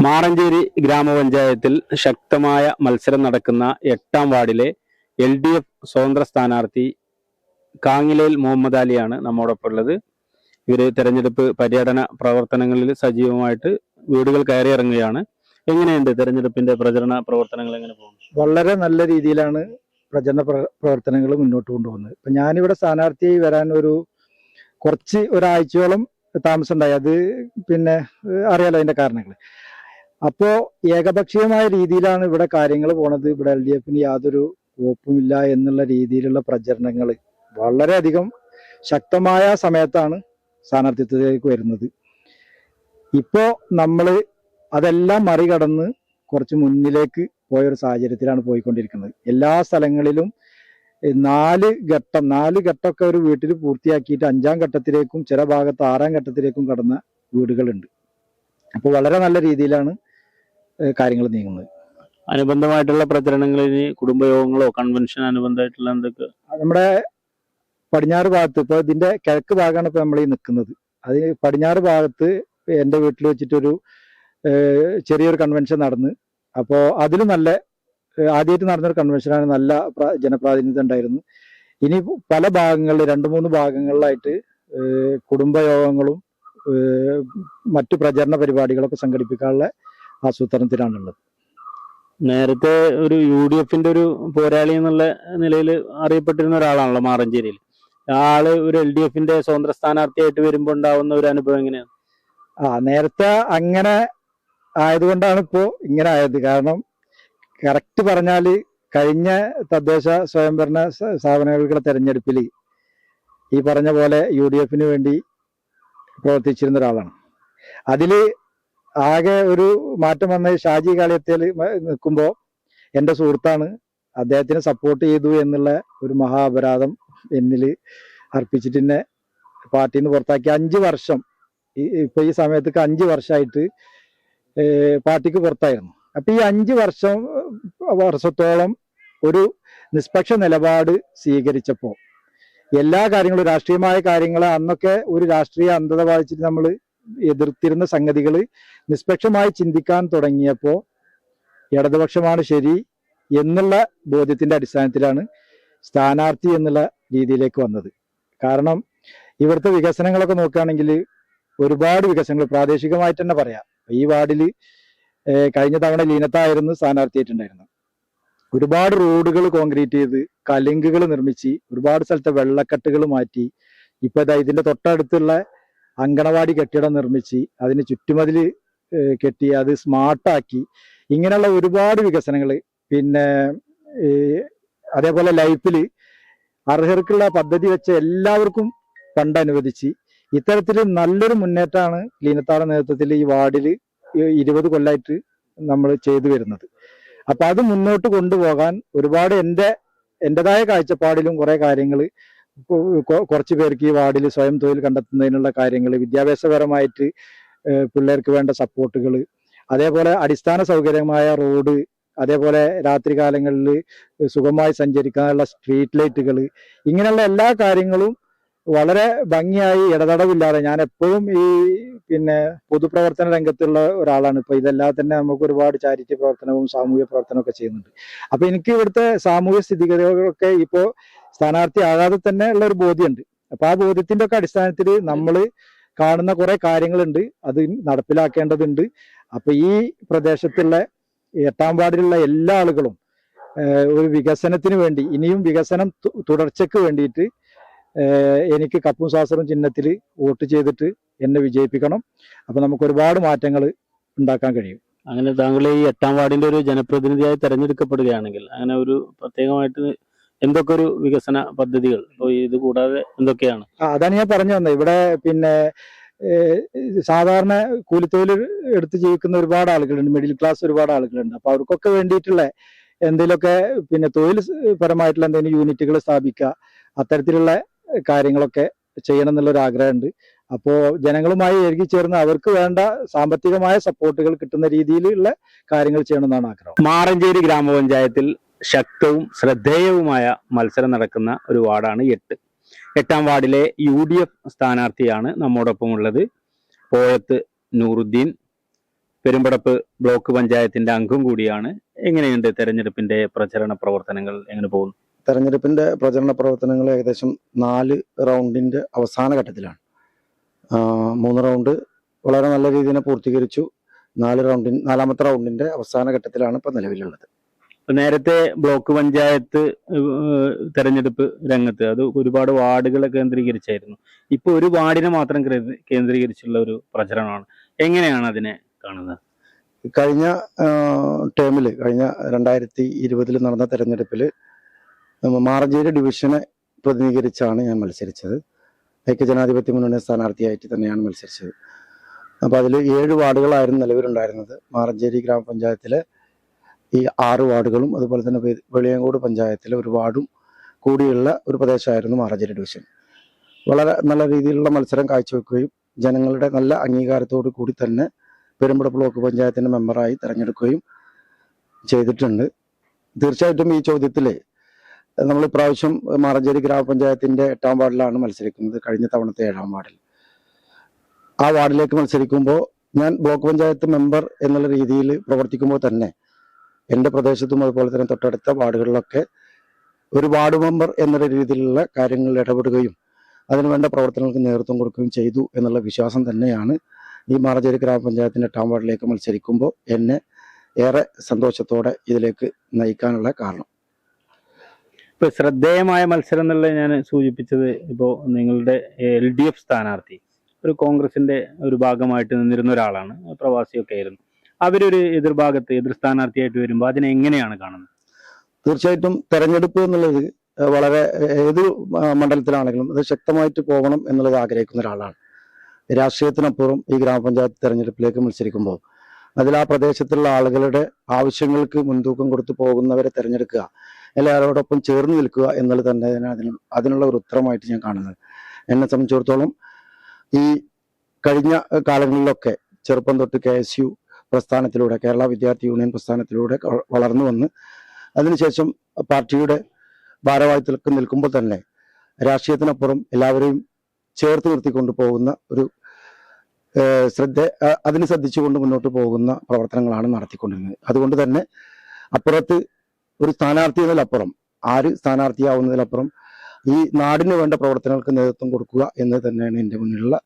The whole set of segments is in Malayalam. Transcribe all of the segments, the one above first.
മാറഞ്ചേരി ഗ്രാമപഞ്ചായത്തിൽ ശക്തമായ മത്സരം നടക്കുന്ന എട്ടാം വാർഡിലെ എൽ ഡി എഫ് സ്വതന്ത്ര സ്ഥാനാർത്ഥി കാങ്ങിലേൽ മുഹമ്മദ് അലിയാണ് നമ്മോടൊപ്പം ഉള്ളത്. ഇവർ തെരഞ്ഞെടുപ്പ് പര്യടന പ്രവർത്തനങ്ങളിൽ സജീവമായിട്ട് വീടുകൾ കയറി ഇറങ്ങുകയാണ്. എങ്ങനെയുണ്ട് തെരഞ്ഞെടുപ്പിന്റെ പ്രചരണ പ്രവർത്തനങ്ങൾ എങ്ങനെ പോകുന്നു? വളരെ നല്ല രീതിയിലാണ് പ്രചരണ പ്ര- പ്രവർത്തനങ്ങൾ മുന്നോട്ട് കൊണ്ടുപോകുന്നത്. ഇപ്പൊ ഞാനിവിടെ സ്ഥാനാർത്ഥിയായി വരാൻ ഒരു കുറച്ച് ഒരാഴ്ചയോളം താമസം ഉണ്ടായി. അത് പിന്നെ അറിയാലോ അതിന്റെ കാരണങ്ങൾ അപ്പോ ഏകപക്ഷീയമായ രീതിയിലാണ് ഇവിടെ കാര്യങ്ങൾ പോണത്. ഇവിടെ എൽ ഡി എഫിന് യാതൊരു കോപ്പുമില്ല എന്നുള്ള രീതിയിലുള്ള പ്രചരണങ്ങൾ വളരെയധികം ശക്തമായ സമയത്താണ് സ്ഥാനാർത്ഥിത്വത്തിലേക്ക് വരുന്നത്. ഇപ്പോ നമ്മൾ അതെല്ലാം മറികടന്ന് കുറച്ച് മുന്നിലേക്ക് പോയൊരു സാഹചര്യത്തിലാണ് പോയിക്കൊണ്ടിരിക്കുന്നത്. എല്ലാ സ്ഥലങ്ങളിലും നാല് ഘട്ടം നാല് ഘട്ടമൊക്കെ ഒരു വീട്ടിൽ പൂർത്തിയാക്കിയിട്ട് അഞ്ചാം ഘട്ടത്തിലേക്കും ചില ഭാഗത്ത് ആറാം ഘട്ടത്തിലേക്കും കടന്ന വീടുകളുണ്ട്. അപ്പോൾ വളരെ നല്ല രീതിയിലാണ് കാര്യങ്ങൾ നീങ്ങുന്നത്. അനുബന്ധമായിട്ടുള്ള പ്രചരണങ്ങളിൽ കുടുംബയോഗങ്ങളോ കൺവെൻഷൻ അനുബന്ധമായിട്ടുള്ള എന്തൊക്കെ? നമ്മുടെ പടിഞ്ഞാറ് ഭാഗത്ത് ഇപ്പോൾ ഇതിന്റെ കിഴക്ക് ഭാഗമാണ് ഇപ്പോൾ നമ്മൾ ഈ നിൽക്കുന്നത് അത് പടിഞ്ഞാറ് ഭാഗത്ത് എന്റെ വീട്ടിൽ വെച്ചിട്ടൊരു ചെറിയൊരു കൺവെൻഷൻ നടന്ന്. അപ്പോൾ അതിലും നല്ല ആദ്യമായിട്ട് നടന്നൊരു കൺവെൻഷനാണ് നല്ല പ്ര- ജനപ്രാതിനിധ്യം ഉണ്ടായിരുന്നു. ഇനി പല ഭാഗങ്ങളിൽ രണ്ട് മൂന്ന് ഭാഗങ്ങളിലായിട്ട് കുടുംബയോഗങ്ങളും മറ്റു പ്രചരണ പരിപാടികളൊക്കെ സംഘടിപ്പിക്കാനുള്ള ആസൂത്രണത്തിലാണുള്ളത്. നേരത്തെ ഒരു യു ഡി എഫിന്റെ ഒരു പോരാളി എന്നുള്ള നിലയിൽ അറിയപ്പെട്ടിരുന്ന ഒരാളാണല്ലോ മാറഞ്ചേരിയിൽ. ആൾ ഒരു എൽ ഡി എഫിന്റെ സ്വതന്ത്ര സ്ഥാനാർത്ഥിയായിട്ട് വരുമ്പോൾ ഉണ്ടാവുന്ന ഒരു അനുഭവം എങ്ങനെയാണ് ആ നേരത്തെ അങ്ങനെ ആയതുകൊണ്ടാണ് ഇപ്പോ ഇങ്ങനെ ആയത്. കാരണം കറക്റ്റ് പറഞ്ഞാൽ കഴിഞ്ഞ തദ്ദേശ സ്വയംഭരണ സ്ഥാപനങ്ങളുടെ തെരഞ്ഞെടുപ്പിൽ ഈ പറഞ്ഞ പോലെ യു ഡി എഫിന് വേണ്ടി പ്രവർത്തിച്ചിരുന്ന ഒരാളാണ്. അതിൽ ആകെ ഒരു മാറ്റം വന്ന ഷാജി കാലത്തിൽ നിൽക്കുമ്പോൾ എന്റെ സുഹൃത്താണ് അദ്ദേഹത്തിന് സപ്പോർട്ട് ചെയ്തു എന്നുള്ള ഒരു മഹാ അപരാധം എന്നിൽ അർപ്പിച്ചിട്ട് എന്നെ പാർട്ടിയിൽ നിന്ന് പുറത്താക്കി. അഞ്ച് വർഷം ഇപ്പൊ ഈ സമയത്തേക്ക് അഞ്ച് വർഷമായിട്ട് പാർട്ടിക്ക് പുറത്തായിരുന്നു. അപ്പൊ ഈ അഞ്ച് വർഷം വർഷത്തോളം ഒരു നിഷ്പക്ഷ നിലപാട് സ്വീകരിച്ചപ്പോ എല്ലാ കാര്യങ്ങളും രാഷ്ട്രീയമായ കാര്യങ്ങൾ അന്നൊക്കെ ഒരു രാഷ്ട്രീയ അന്ധത ബാധിച്ചിട്ട് നമ്മൾ എതിർത്തിരുന്ന സംഗതികൾ നിഷ്പക്ഷമായി ചിന്തിക്കാൻ തുടങ്ങിയപ്പോൾ ഇടതുപക്ഷമാണ് ശരി എന്നുള്ള ബോധ്യത്തിന്റെ അടിസ്ഥാനത്തിലാണ് സ്ഥാനാർത്ഥി എന്നുള്ള രീതിയിലേക്ക് വന്നത്. കാരണം ഇവിടുത്തെ വികസനങ്ങളൊക്കെ നോക്കുകയാണെങ്കിൽ ഒരുപാട് വികസനങ്ങൾ പ്രാദേശികമായിട്ട് തന്നെ പറയാം. ഈ വാർഡിൽ കഴിഞ്ഞ തവണ ലീനത്തായിരുന്നു സ്ഥാനാർത്ഥിയായിട്ടുണ്ടായിരുന്നു ഒരുപാട് റോഡുകൾ കോൺക്രീറ്റ് ചെയ്ത് കലുങ്കുകൾ നിർമ്മിച്ച് ഒരുപാട് സ്ഥലത്തെ വെള്ളക്കെട്ടുകൾ മാറ്റി ഇപ്പൊ ഇതിന്റെ തൊട്ടടുത്തുള്ള അങ്കണവാടി കെട്ടിടം നിർമ്മിച്ച് അതിന് ചുറ്റുമതിൽ കെട്ടി അത് സ്മാർട്ടാക്കി. ഇങ്ങനെയുള്ള ഒരുപാട് വികസനങ്ങൾ പിന്നെ അതേപോലെ ലൈഫിൽ അർഹർക്കുള്ള പദ്ധതി വെച്ച എല്ലാവർക്കും ഫണ്ട് അനുവദിച്ച് ഇത്തരത്തിൽ നല്ലൊരു മുന്നേറ്റമാണ് ലീനത്താടെ നേതൃത്വത്തിൽ ഈ വാർഡിൽ ഇരുപത് കൊല്ലമായിട്ട് നമ്മൾ ചെയ്തു വരുന്നത്. അപ്പം അത് മുന്നോട്ട് കൊണ്ടുപോകാൻ ഒരുപാട് എന്റെ എന്റെതായ കാഴ്ചപ്പാടിലും കുറേ കാര്യങ്ങൾ കുറച്ച് പേർക്ക് ഈ വാർഡിൽ സ്വയം തൊഴിൽ കണ്ടെത്തുന്നതിനുള്ള കാര്യങ്ങൾ വിദ്യാഭ്യാസപരമായിട്ട് പിള്ളേർക്ക് വേണ്ട സപ്പോർട്ടുകൾ അതേപോലെ അടിസ്ഥാന സൗകര്യമായ റോഡ് അതേപോലെ രാത്രി കാലങ്ങളിൽ സുഖമായി സഞ്ചരിക്കാനുള്ള സ്ട്രീറ്റ് ലൈറ്റുകൾ ഇങ്ങനെയുള്ള എല്ലാ കാര്യങ്ങളും വളരെ ഭംഗിയായി ഇടതടവില്ലാതെ ഞാൻ എപ്പോഴും ഈ പിന്നെ പൊതുപ്രവർത്തന രംഗത്തുള്ള ഒരാളാണ്. ഇപ്പൊ ഇതെല്ലാം തന്നെ നമുക്ക് ഒരുപാട് ചാരിറ്റി പ്രവർത്തനവും സാമൂഹ്യ പ്രവർത്തനവും ഒക്കെ ചെയ്യുന്നുണ്ട്. അപ്പൊ എനിക്ക് ഇവിടുത്തെ സാമൂഹ്യ സ്ഥിതിഗതികളൊക്കെ ഇപ്പോ സ്ഥാനാർത്ഥി ആകാതെ തന്നെ ഉള്ള ഒരു ബോധ്യമുണ്ട്. അപ്പൊ ആ ബോധ്യത്തിന്റെ ഒക്കെ അടിസ്ഥാനത്തിൽ നമ്മൾ കാണുന്ന കുറെ കാര്യങ്ങളുണ്ട്. അത് നടപ്പിലാക്കേണ്ടതുണ്ട്. അപ്പൊ ഈ പ്രദേശത്തുള്ള എട്ടാം വാർഡിലുള്ള എല്ലാ ആളുകളും ഒരു വികസനത്തിന് വേണ്ടി ഇനിയും വികസനം തുടർച്ചയ്ക്ക് വേണ്ടിയിട്ട് എനിക്ക് കപ്പും സാസറും ചിഹ്നത്തിൽ വോട്ട് ചെയ്തിട്ട് എന്നെ വിജയിപ്പിക്കണം. അപ്പൊ നമുക്ക് ഒരുപാട് മാറ്റങ്ങൾ ഉണ്ടാക്കാൻ കഴിയും. അങ്ങനെ താങ്കൾ ഈ എട്ടാം വാർഡിന്റെ ഒരു ജനപ്രതിനിധിയായി തെരഞ്ഞെടുക്കപ്പെടുകയാണെങ്കിൽ അങ്ങനെ ഒരു പ്രത്യേകമായിട്ട് എന്തൊക്കെ ഒരു വികസന പദ്ധതികൾ? ഇപ്പൊ ഇത് കൂടാതെ എന്തൊക്കെയാണ്? ആ, അതാണ് ഞാൻ പറഞ്ഞു വന്നത്. ഇവിടെ പിന്നെ സാധാരണ കൂലിത്തൊഴിൽ എടുത്ത് ജീവിക്കുന്ന ഒരുപാട് ആളുകളുണ്ട്. മിഡിൽ ക്ലാസ് ഒരുപാട് ആളുകളുണ്ട്. അപ്പൊ അവർക്കൊക്കെ വേണ്ടിയിട്ടുള്ള എന്തെങ്കിലുമൊക്കെ പിന്നെ തൊഴിൽ പരമായിട്ടുള്ള എന്തെങ്കിലും യൂണിറ്റുകൾ സ്ഥാപിക്കുക അത്തരത്തിലുള്ള കാര്യങ്ങളൊക്കെ ചെയ്യണം എന്നുള്ള ഒരു ആഗ്രഹമുണ്ട്. അപ്പോൾ ജനങ്ങളുമായി എഴുകി ചേർന്ന് അവർക്ക് വേണ്ട സാമ്പത്തികമായ സപ്പോർട്ടുകൾ കിട്ടുന്ന രീതിയിലുള്ള കാര്യങ്ങൾ ചെയ്യണമെന്നാണ് ആഗ്രഹം. മാറഞ്ചേരി ഗ്രാമപഞ്ചായത്തിൽ ശക്തവും ശ്രദ്ധേയവുമായ മത്സരം നടക്കുന്ന ഒരു വാർഡാണ് എട്ട്. എട്ടാം വാർഡിലെ യു ഡി എഫ് സ്ഥാനാർത്ഥിയാണ് നമ്മോടൊപ്പം ഉള്ളത് പോയത്ത് നൂറുദ്ദീൻ പെരുമ്പടപ്പ് ബ്ലോക്ക് പഞ്ചായത്തിന്റെ അംഗം കൂടിയാണ്. എങ്ങനെയുണ്ട് തെരഞ്ഞെടുപ്പിന്റെ പ്രചരണ പ്രവർത്തനങ്ങൾ? എങ്ങനെ പോകുന്നു? തെരഞ്ഞെടുപ്പിന്റെ പ്രചരണ പ്രവർത്തനങ്ങൾ ഏകദേശം നാല് റൗണ്ടിന്റെ അവസാന ഘട്ടത്തിലാണ്. മൂന്ന് റൗണ്ട് വളരെ നല്ല രീതിയിൽ പൂർത്തീകരിച്ചു. നാല് റൗണ്ടിൻ നാലാമത്തെ റൗണ്ടിന്റെ അവസാന ഘട്ടത്തിലാണ് ഇപ്പൊ നിലവിലുള്ളത്. നേരത്തെ ബ്ലോക്ക് പഞ്ചായത്ത് തെരഞ്ഞെടുപ്പ് രംഗത്ത് അത് ഒരുപാട് വാർഡുകളെ കേന്ദ്രീകരിച്ചായിരുന്നു. ഇപ്പൊ ഒരു വാർഡിനെ മാത്രം കേന്ദ്രീകരിച്ചുള്ള ഒരു പ്രചരണമാണ്. എങ്ങനെയാണ് അതിനെ കാണുന്നത്? കഴിഞ്ഞ ടേമിൽ കഴിഞ്ഞ രണ്ടായിരത്തി ഇരുപതിൽ നടന്ന തെരഞ്ഞെടുപ്പിൽ മാറഞ്ചേരി ഡിവിഷനെ പ്രതിനിധീകരിച്ചാണ് ഞാൻ മത്സരിച്ചത്. ഐക്യജനാധിപത്യ മുന്നണി സ്ഥാനാർത്ഥിയായിട്ട് തന്നെയാണ് മത്സരിച്ചത്. അപ്പോൾ അതിൽ ഏഴ് വാർഡുകളായിരുന്നു നിലവിലുണ്ടായിരുന്നത്. മാറഞ്ചേരി ഗ്രാമപഞ്ചായത്തിലെ ഈ ആറ് വാർഡുകളും അതുപോലെ തന്നെ വെളിയങ്കോട് പഞ്ചായത്തിലെ ഒരു വാർഡും കൂടിയുള്ള ഒരു പ്രദേശമായിരുന്നു മാറഞ്ചേരി ഡിവിഷൻ. വളരെ നല്ല രീതിയിലുള്ള മത്സരം കാഴ്ചവെക്കുകയും ജനങ്ങളുടെ നല്ല അംഗീകാരത്തോടു കൂടി തന്നെ പെരുമ്പട ബ്ലോക്ക് പഞ്ചായത്തിന്റെ മെമ്പറായി തിരഞ്ഞെടുക്കുകയും ചെയ്തിട്ടുണ്ട്. തീർച്ചയായിട്ടും ഈ ചോദ്യത്തിൽ നമ്മൾ ഇപ്രാവശ്യം മാറഞ്ചേരി ഗ്രാമപഞ്ചായത്തിന്റെ എട്ടാം വാർഡിലാണ് മത്സരിക്കുന്നത് കഴിഞ്ഞ തവണത്തെ ഏഴാം വാർഡിൽ. ആ വാർഡിലേക്ക് മത്സരിക്കുമ്പോൾ ഞാൻ ബ്ലോക്ക് പഞ്ചായത്ത് മെമ്പർ എന്നുള്ള രീതിയിൽ പ്രവർത്തിക്കുമ്പോൾ തന്നെ എന്റെ പ്രദേശത്തും അതുപോലെ തന്നെ തൊട്ടടുത്ത വാർഡുകളിലൊക്കെ ഒരു വാർഡ് മെമ്പർ എന്നുള്ള രീതിയിലുള്ള കാര്യങ്ങളിൽ ഇടപെടുകയും അതിനുവേണ്ട പ്രവർത്തനങ്ങൾക്ക് നേതൃത്വം കൊടുക്കുകയും ചെയ്തു എന്നുള്ള വിശ്വാസം തന്നെയാണ് ഈ മാറഞ്ചേരി ഗ്രാമപഞ്ചായത്തിന്റെ എട്ടാം വാർഡിലേക്ക് മത്സരിക്കുമ്പോൾ എന്നെ ഏറെ സന്തോഷത്തോടെ ഇതിലേക്ക് നയിക്കാനുള്ള കാരണം. ഇപ്പൊ ശ്രദ്ധേയമായ മത്സരം എന്നുള്ളത് ഞാൻ സൂചിപ്പിച്ചത് ഇപ്പോൾ നിങ്ങളുടെ എൽ ഡി എഫ് സ്ഥാനാർത്ഥി ഒരു കോൺഗ്രസിന്റെ ഒരു ഭാഗമായിട്ട് നിന്നിരുന്ന ഒരാളാണ് പ്രവാസിയൊക്കെ ആയിരുന്നു. അവരൊരു എതിർഭാഗത്ത് എതിർ സ്ഥാനാർത്ഥിയായിട്ട് വരുമ്പോൾ അതിനെ എങ്ങനെയാണ് കാണുന്നത്? തീർച്ചയായിട്ടും തെരഞ്ഞെടുപ്പ് എന്നുള്ളത് വളരെ ഏത് മണ്ഡലത്തിലാണെങ്കിലും അത് ശക്തമായിട്ട് പോകണം എന്നുള്ളത് ആഗ്രഹിക്കുന്ന ഒരാളാണ്. രാഷ്ട്രീയത്തിനപ്പുറം ഈ ഗ്രാമപഞ്ചായത്ത് തെരഞ്ഞെടുപ്പിലേക്ക് മത്സരിക്കുമ്പോൾ അതിൽ ആ പ്രദേശത്തുള്ള ആളുകളുടെ ആവശ്യങ്ങൾക്ക് മുൻതൂക്കം കൊടുത്തു പോകുന്നവരെ തിരഞ്ഞെടുക്കുക എല്ലാവരോടൊപ്പം ചേർന്ന് നിൽക്കുക എന്നുള്ളത് തന്നെ അതിന് അതിനുള്ള ഒരു ഉത്തരമായിട്ട് ഞാൻ കാണുന്നത്. എന്നെ സംബന്ധിച്ചിടത്തോളം ഈ കഴിഞ്ഞ കാലങ്ങളിലൊക്കെ ചെറുപ്പം തൊട്ട് കെ എസ് യു പ്രസ്ഥാനത്തിലൂടെ കേരള വിദ്യാർത്ഥി യൂണിയൻ പ്രസ്ഥാനത്തിലൂടെ വളർന്നു വന്ന് അതിനുശേഷം പാർട്ടിയുടെ ഭാരവാഹിത്വക്ക് നിൽക്കുമ്പോൾ തന്നെ രാഷ്ട്രീയത്തിനപ്പുറം എല്ലാവരെയും ചേർത്ത് നിർത്തിക്കൊണ്ട് പോകുന്ന ഒരു ശ്രദ്ധ അതിന് ശ്രദ്ധിച്ചുകൊണ്ട് മുന്നോട്ട് പോകുന്ന പ്രവർത്തനങ്ങളാണ് നടത്തിക്കൊണ്ടിരുന്നത്. അതുകൊണ്ട് തന്നെ അപ്പുറത്ത് ഒരു സ്ഥാനാർത്ഥി എന്നതിലപ്പുറം ആര് സ്ഥാനാർത്ഥിയാവുന്നതിലപ്പുറം ഈ നാടിന് വേണ്ട പ്രവർത്തനങ്ങൾക്ക് നേതൃത്വം കൊടുക്കുക എന്ന് തന്നെയാണ് എന്റെ മുന്നിലുള്ള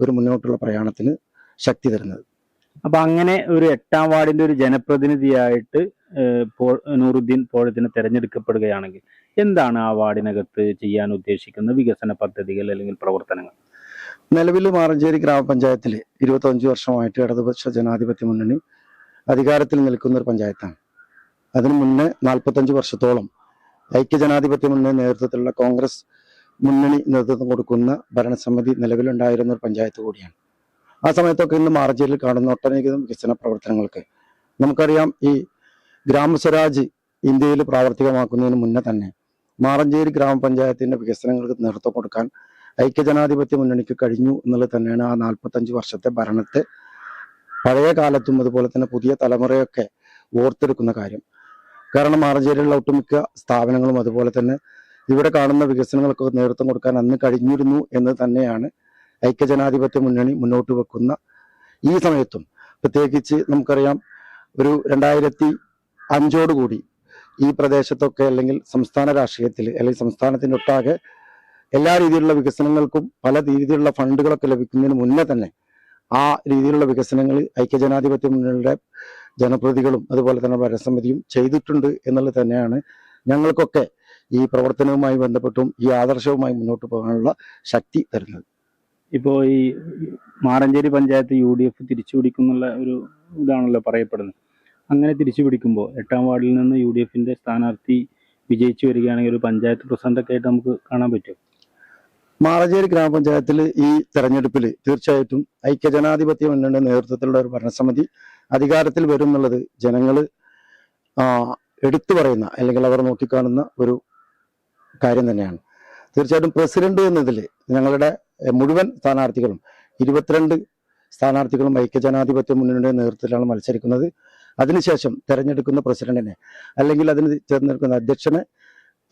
ഒരു മുന്നോട്ടുള്ള പ്രയാണത്തിന് ശക്തി തരുന്നത്. അപ്പൊ അങ്ങനെ ഒരു എട്ടാം വാർഡിന്റെ ഒരു ജനപ്രതിനിധിയായിട്ട് നൂറുദ്ദീൻ പോഴത്തിന് തെരഞ്ഞെടുക്കപ്പെടുകയാണെങ്കിൽ എന്താണ് ആ വാർഡിനകത്ത് ചെയ്യാൻ ഉദ്ദേശിക്കുന്ന വികസന പദ്ധതികൾ അല്ലെങ്കിൽ പ്രവർത്തനങ്ങൾ? നിലവിൽ മാറഞ്ചേരി ഗ്രാമപഞ്ചായത്തിൽ ഇരുപത്തഞ്ച് വർഷമായിട്ട് ഇടതുപക്ഷ ജനാധിപത്യ മുന്നണി അധികാരത്തിൽ നിൽക്കുന്ന ഒരു പഞ്ചായത്താണ്. അതിനു മുന്നേ നാൽപ്പത്തഞ്ച് വർഷത്തോളം ഐക്യജനാധിപത്യ മുന്നണി നേതൃത്വത്തിലുള്ള കോൺഗ്രസ് മുന്നണി നേതൃത്വം കൊടുക്കുന്ന ഭരണസമിതി നിലവിലുണ്ടായിരുന്ന ഒരു പഞ്ചായത്ത് കൂടിയാണ്. ആ സമയത്തൊക്കെ ഇന്ന് മാർജിയിൽ കാണുന്ന ഒട്ടനേകം വികസന പ്രവർത്തനങ്ങൾക്ക്. നമുക്കറിയാം ഈ ഗ്രാമസ്വരാജ് ഇന്ത്യയിൽ പ്രാവർത്തികമാക്കുന്നതിന് മുന്നേ തന്നെ മാറഞ്ചേരി ഗ്രാമപഞ്ചായത്തിന്റെ വികസനങ്ങൾക്ക് നേതൃത്വം കൊടുക്കാൻ ഐക്യജനാധിപത്യ മുന്നണിക്ക് കഴിഞ്ഞു എന്നുള്ളത് തന്നെയാണ് ആ നാൽപ്പത്തഞ്ച് വർഷത്തെ ഭരണത്തെ പഴയ കാലത്തും അതുപോലെ തന്നെ പുതിയ തലമുറയൊക്കെ ഓർത്തെടുക്കുന്ന കാര്യം. കാരണം മാറഞ്ചേരിയിലുള്ള ഒട്ടുമിക്ക സ്ഥാപനങ്ങളും അതുപോലെ തന്നെ ഇവിടെ കാണുന്ന വികസനങ്ങൾക്ക് നേതൃത്വം കൊടുക്കാൻ അന്ന് കഴിഞ്ഞിരുന്നു എന്ന് തന്നെയാണ് ഐക്യജനാധിപത്യ മുന്നണി മുന്നോട്ട് വെക്കുന്ന ഈ സമയത്തും പ്രത്യേകിച്ച് നമുക്കറിയാം ഒരു രണ്ടായിരത്തി അഞ്ചോടുകൂടി ഈ പ്രദേശത്തൊക്കെ അല്ലെങ്കിൽ സംസ്ഥാന രാഷ്ട്രീയത്തിൽ അല്ലെങ്കിൽ സംസ്ഥാനത്തിന്റെ ഒട്ടാകെ എല്ലാ രീതിയിലുള്ള വികസനങ്ങൾക്കും പല രീതിയിലുള്ള ഫണ്ടുകളൊക്കെ ലഭിക്കുന്നതിന് മുന്നേ തന്നെ ആ രീതിയിലുള്ള വികസനങ്ങൾ ഐക്യജനാധിപത്യ മുന്നണിയുടെ ജനപ്രതികളും അതുപോലെ തന്നെ ഭരണസമിതിയും ചെയ്തിട്ടുണ്ട് എന്നുള്ളത് തന്നെയാണ് ഞങ്ങൾക്കൊക്കെ ഈ പ്രവർത്തനവുമായി ബന്ധപ്പെട്ടും ഈ ആദർശവുമായി മുന്നോട്ട് പോകാനുള്ള ശക്തി തരുന്നത്. ഇപ്പോ ഈ Maranchery panchayat U D F തിരിച്ചു ഒരു ഇതാണല്ലോ പറയപ്പെടുന്നത്. അങ്ങനെ തിരിച്ചു പിടിക്കുമ്പോൾ എട്ടാം വാർഡിൽ നിന്ന് യു ഡി എഫിന്റെ സ്ഥാനാർത്ഥി വിജയിച്ചു വരികയാണെങ്കിൽ ഒരു പഞ്ചായത്ത് പ്രസിഡന്റ് ഒക്കെ ആയിട്ട് നമുക്ക് കാണാൻ പറ്റും. മാറഞ്ചേരി ഗ്രാമപഞ്ചായത്തിൽ ഈ തെരഞ്ഞെടുപ്പിൽ തീർച്ചയായിട്ടും ഐക്യജനാധിപത്യ മുന്നണിയുടെ നേതൃത്വത്തിലുള്ള ഒരു ഭരണസമിതി അധികാരത്തിൽ വരും എന്നുള്ളത് ജനങ്ങൾ എടുത്തു പറയുന്ന അല്ലെങ്കിൽ അവർ നോക്കിക്കാണുന്ന ഒരു കാര്യം തന്നെയാണ്. തീർച്ചയായിട്ടും പ്രസിഡന്റ് എന്നതിൽ ഞങ്ങളുടെ മുഴുവൻ സ്ഥാനാർത്ഥികളും ഇരുപത്തിരണ്ട് സ്ഥാനാർത്ഥികളും ഐക്യജനാധിപത്യ മുന്നണിയുടെ നേതൃത്വത്തിലാണ് മത്സരിക്കുന്നത്. അതിനുശേഷം തെരഞ്ഞെടുക്കുന്ന പ്രസിഡന്റിനെ അല്ലെങ്കിൽ അതിന് തിരഞ്ഞെടുക്കുന്ന അധ്യക്ഷനെ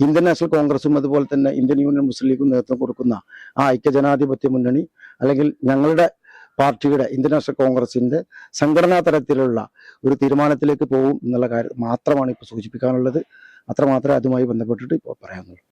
ഇന്ത്യൻ നാഷണൽ കോൺഗ്രസും അതുപോലെ തന്നെ ഇന്ത്യൻ യൂണിയൻ മുസ്ലിം ലീഗും നേതൃത്വം കൊടുക്കുന്ന ആ ഐക്യജനാധിപത്യ മുന്നണി അല്ലെങ്കിൽ ഞങ്ങളുടെ പാർട്ടിയുടെ ഇന്ത്യൻ നാഷണൽ കോൺഗ്രസിന്റെ സംഘടനാ തലത്തിലുള്ള ഒരു തീരുമാനത്തിലേക്ക് പോകും എന്നുള്ള കാര്യം മാത്രമാണ് ഇപ്പോൾ സൂചിപ്പിക്കാനുള്ളത്. അത്രമാത്രമേ അതുമായി ബന്ധപ്പെട്ടിട്ട് ഇപ്പോൾ പറയാനുള്ളൂ.